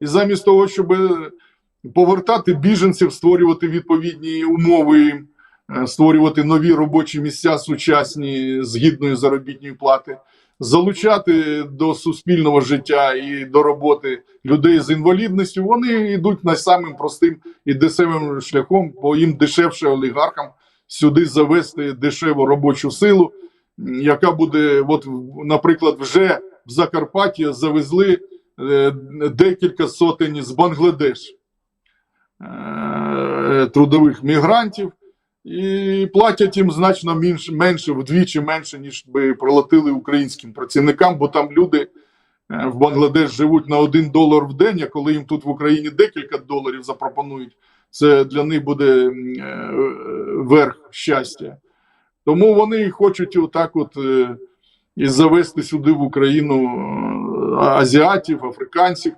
І замість того, щоб повертати біженців, створювати відповідні умови, е, створювати нові робочі місця сучасні з гідною заробітною плати, залучати до суспільного життя і до роботи людей з інвалідністю, вони йдуть на самим простим і дешевим шляхом, бо їм дешевше олігархам сюди завести дешеву робочу силу, яка буде, от, наприклад, вже в Закарпаття завезли декілька сотень з Бангладеш е, трудових мігрантів. І платять їм значно менше, менше, вдвічі менше, ніж би платили українським працівникам, бо там люди е, в Бангладеш живуть на один долар в день, а коли їм тут в Україні декілька доларів запропонують, це для них буде е, верх щастя. Тому вони хочуть отак от е, і завести сюди в Україну е, азіатів, африканців,